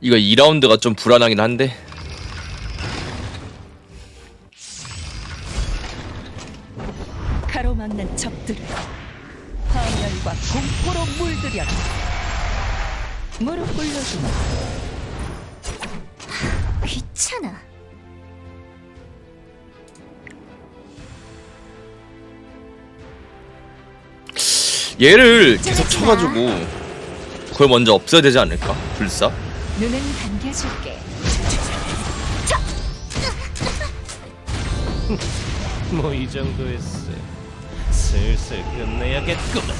이거 2라운드가 좀 불안하긴 한데. 가로막는 적들을 파멸과 공포로 물들여라. 무릎 꿇려주마 귀찮아. 얘를 계속 쳐가지고 그걸 먼저 없애야 되지 않을까? 불사? 눈은 감겨줄게 뭐 이 정도였어. 슬슬 끝내야겠구만.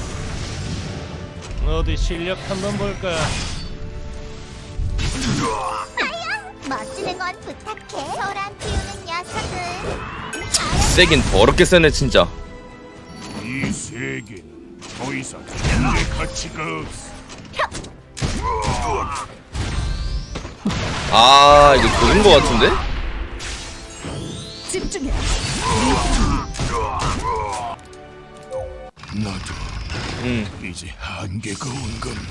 어디 실력 한번 볼까? 멋지는 건 부탁해. 소란 피우는 녀석은 세긴 더럽게 세네 진짜 이 세계는 더 이상 존재 가치가 없어. 아 이거 좋은 거 같은데? 집중해 나도 응 이제 한계가 온 건가.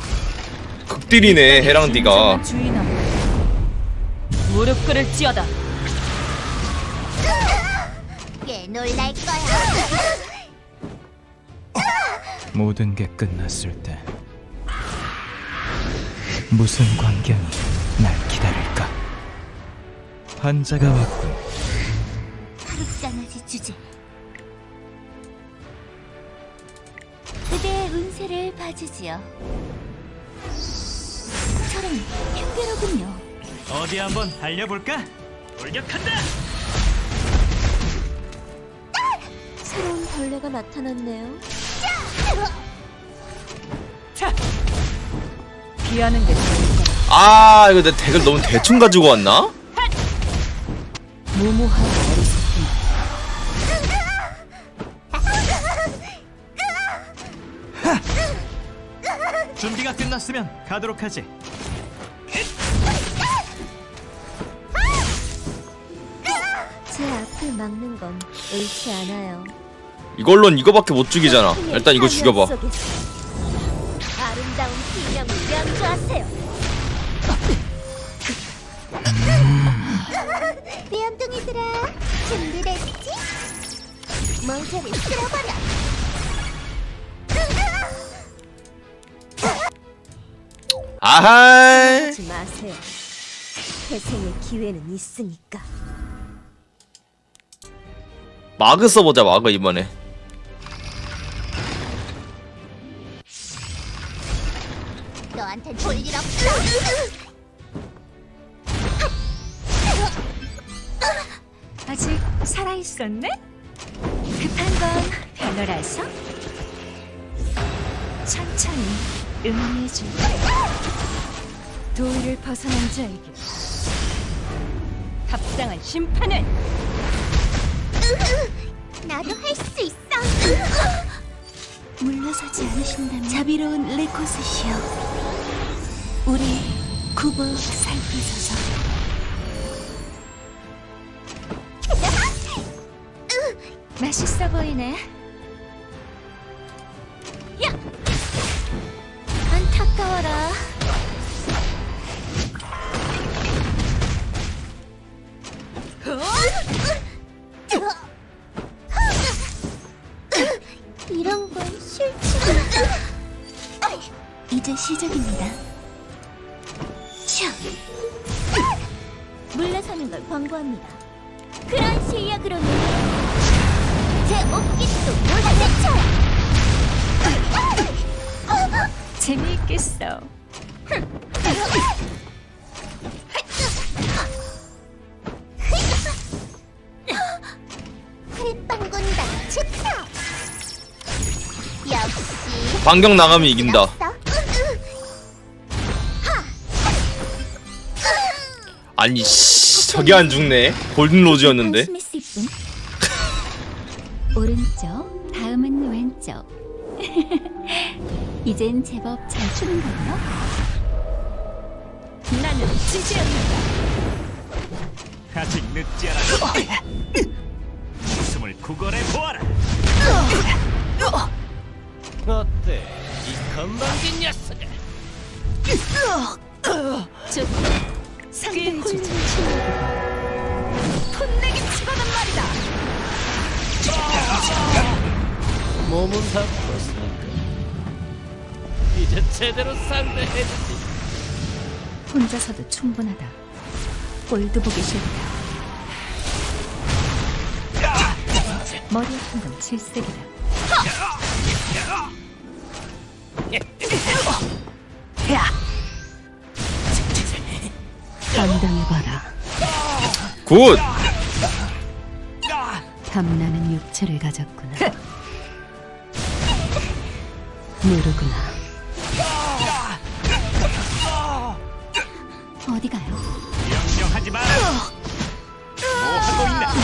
극딜이네 해랑 디가 주인함 무릎 꿇을지어다 꽤 놀랄 거야. 모든 게 끝났을 때 무슨 광경이 날 기다릴까? 환자가 왔군. 흑장아지 주제. 그대의 운세를 봐주지요. 저런 흉계로군요. 어디 한번 달려볼까? 돌격한다! 새로운 벌레가 나타났네요. 자 피하는 게 좋을 아 이거 내 덱을 너무 대충 가지고 왔나? 무모하고 준비가 끝났으면 가도록 하지. 막는 건 옳지 않아요. 이걸론 이거밖에 못 죽이잖아 일단 이거 죽여봐 아름다운 기념을 연주하세요. 삐염둥이들아, 준비됐지? 멍청이 쓸어버려. 아하 하지 마세요. 회생의 기회는 있으니까. 마그 써보자 마그 이번에 너한텐 볼일 없어. 아직 살아 있었네? 급한 건 별로라서 천천히 응리해줄게 도의를 벗어난 자에게 합당한 심판을 나도 할 수 있어. 물러서지 않으신다면 자비로운 레코스시여, 우리 굽어 살피소서. 맛있어 보이네 권고합니다. 그런 실력으로는 제 옷깃도 몰아내쳐요. 재미있겠어. 역시 반경 나가면 이긴다 아니 씨 저게 안 죽네 골든 로즈였는데 오른쪽 다음은 왼쪽 이젠 제법 잘 추는걸요? 난 나는 지지 않는다. 아직 늦지 않았다. 목숨을 구걸해 보아라. 어때? 이 건방진 녀석아. 좋다. 상대해주지. 톤내기 치고는 말이다. 몸은 다 풀었으니까 이제 제대로 상대해주지. 혼자서도 충분하다. 꼴도 보기 싫다. 머리 건 질색이다. 감당해봐라. 굿! 탐나는 육체를 가졌구나. 모르구나. 어디 가요? 명령하지 마라. 뭐 하고 있나?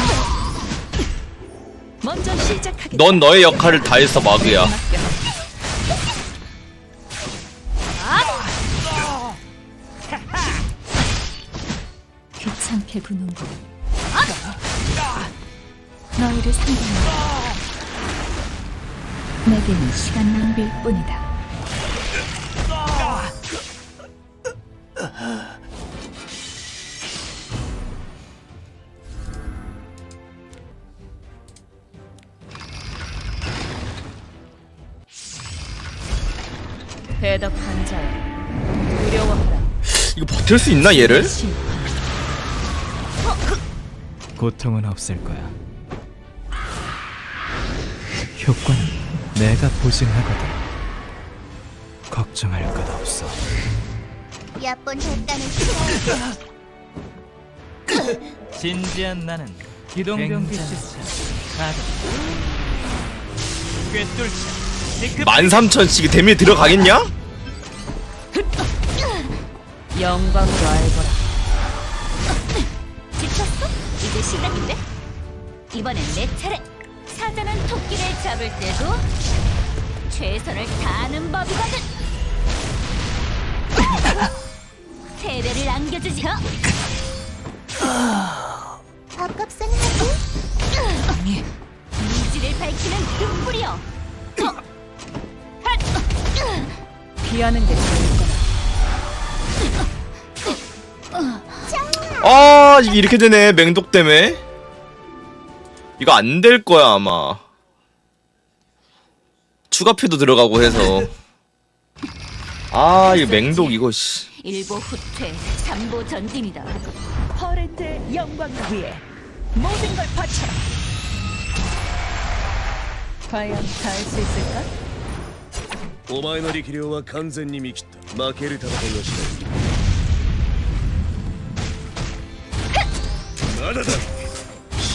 먼저 시작하겠다. 넌 너의 역할을 마그야 귀찮 너희를 상대하는 내게는 시간 낭비일 뿐이다. 대덕한 자여, 두려워하라. 이거 버틸 수 있나 얘를? 심판. 고통은 없을 거야. 효과는 내가 보증하거든. 걱정할 것 없어. 대가는 피해야 진지한 나는 기동병기 시스템 가동. 꿰뚫자. 13,000씩이 데미 들어가겠냐? 영광으로 알거라. 지쳤어? 이제 시작인데? 이번엔 내 차례. 사자는 토끼를 잡을 때도 최선을 다하는 법이거든. 패배를 안겨주지. 밥값은 하고. 이지를 밝히는 등불이여. 피하는 게 좋을 거다. 아 이게 이렇게 되네 맹독 때문에 이거 안 될 거야 아마 추가표도 들어가고 해서 아 이거 맹독 이거 씨 일보 후퇴, 삼보 전진이다. 퍼렌트의 영광을 위해 모든 걸 바쳐라. 과연 다 할 수 있을까? お前の力量は完全に見切った負ける戦いはしないまだだ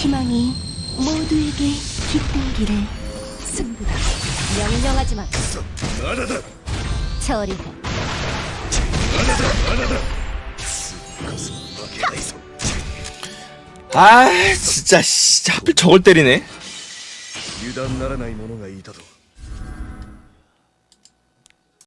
희망이 모두에게 깃들기를 승부다. 명령하지 마. まだだ 처리해. 負けないぞ 아 진짜 씨 하필 저걸 때리네 油断ならない者がいたと